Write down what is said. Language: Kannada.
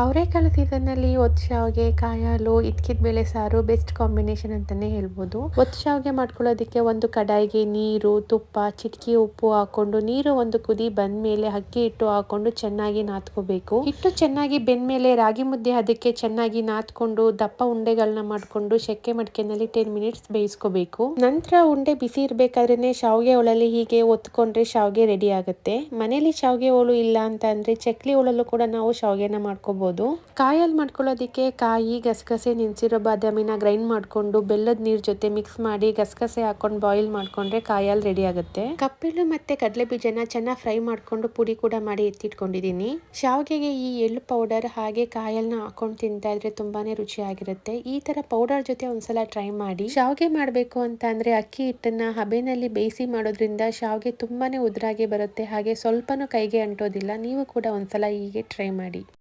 ಅವರೆಕಾಳು ಸೀಸನ್ನಲ್ಲಿ ಒತ್ತು ಶಾವಿಗೆ ಕಾಯಾಲು ಇದ್ಕಿದ ಬೇಳೆ, ಸಾರು ಬೆಸ್ಟ್ ಕಾಂಬಿನೇಷನ್ ಅಂತಾನೆ ಹೇಳ್ಬೋದು. ಒತ್ತು ಶಾವಿಗೆ ಮಾಡ್ಕೊಳ್ಳೋದಕ್ಕೆ ಒಂದು ಕಡಾಯಿಗೆ ನೀರು, ತುಪ್ಪ, ಚಿಟಕಿ, ಉಪ್ಪು ಹಾಕೊಂಡು ನೀರು ಒಂದು ಕುದಿ ಬಂದ ಮೇಲೆ ಅಕ್ಕಿ ಹಿಟ್ಟು ಹಾಕೊಂಡು ಚೆನ್ನಾಗಿ ನಾದ್ಕೋಬೇಕು ಹಿಟ್ಟು ಚೆನ್ನಾಗಿ ಬೆಂದ ಮೇಲೆ ರಾಗಿ ಮುದ್ದೆ ಅದಕ್ಕೆ ಚೆನ್ನಾಗಿ ನಾದ್ಕೊಂಡು ದಪ್ಪ ಉಂಡೆಗಳನ್ನ ಮಾಡ್ಕೊಂಡು ಶೆಕೆ ಮಡಿಕೆನಲ್ಲಿ ಟೆನ್ ಮಿನಿಟ್ಸ್ ಬೇಯಿಸ್ಕೋಬೇಕು. ನಂತರ ಉಂಡೆ ಬಿಸಿ ಇರಬೇಕಾದ್ರೆ ಶಾವಿಗೆ ಒಳಲ್ಲಿ ಹೀಗೆ ಒತ್ಕೊಂಡ್ರೆ ಶಾವಿಗೆ ರೆಡಿ ಆಗುತ್ತೆ. ಮನೇಲಿ ಶಾವಿಗೆ ಹೋಳು ಇಲ್ಲ ಅಂತ ಅಂದ್ರೆ ಚಕ್ಲಿ ಹೋಳಲ್ಲೂ ಕೂಡ ನಾವು ಶಾವಿಗೆನ ಮಾಡ್ಕೋಬಹುದು ಕಾಯಲ್ಲಿ ಮಾಡ್ಕೊಳ್ಳೋದಿಕ್ಕೆ ಕಾಯಿ, ಗಸಗಸೆ ನೆನೆಸಿರೋ ಬಾದಾಮಿನ ಗ್ರೈಂಡ್ ಮಾಡಿಕೊಂಡು ಬೆಲ್ಲದ ನೀರು ಜೊತೆ ಮಿಕ್ಸ್ ಮಾಡಿ ಗಸಗಸೆ ಹಾಕೊಂಡು ಬಾಯಿಲ್ ಮಾಡ್ಕೊಂಡ್ರೆ ಕಾಯಲ್ಲಿ ರೆಡಿ ಆಗುತ್ತೆ. ಕಪ್ಪೆಳ್ಳು ಮತ್ತೆ ಕಡಲೆ ಬೀಜನ ಚೆನ್ನಾಗಿ ಫ್ರೈ ಮಾಡಿಕೊಂಡು ಪುಡಿ ಕೂಡ ಮಾಡಿ ಎತ್ತಿಟ್ಕೊಂಡಿದ್ದೀನಿ ಶಾವಿಗೆಗೆ ಈ ಎಳ್ಳು ಪೌಡರ್ ಹಾಗೆ ಕಾಯಲ್ನ ಹಾಕೊಂಡು ತಿಂತಾ ಇದ್ರೆ ತುಂಬಾನೇ ರುಚಿಯಾಗಿರುತ್ತೆ. ಈ ತರ ಪೌಡರ್ ಜೊತೆ ಒಂದ್ಸಲ ಟ್ರೈ ಮಾಡಿ. ಶಾವಿಗೆ ಮಾಡಬೇಕು ಅಂತ ಅಂದರೆ ಅಕ್ಕಿ ಹಿಟ್ಟನ್ನ ಹಬೆನಲ್ಲಿ ಬೇಯಿಸಿ ಮಾಡೋದ್ರಿಂದ ಶಾವಿಗೆ ತುಂಬಾನೇ ಉದುರಾಗಿ ಬರುತ್ತೆ. ಹಾಗೆ ಸ್ವಲ್ಪನೂ ಕೈಗೆ ಅಂಟೋದಿಲ್ಲ. ನೀವು ಕೂಡ ಒಂದ್ಸಲ ಹೀಗೆ ಟ್ರೈ ಮಾಡಿ.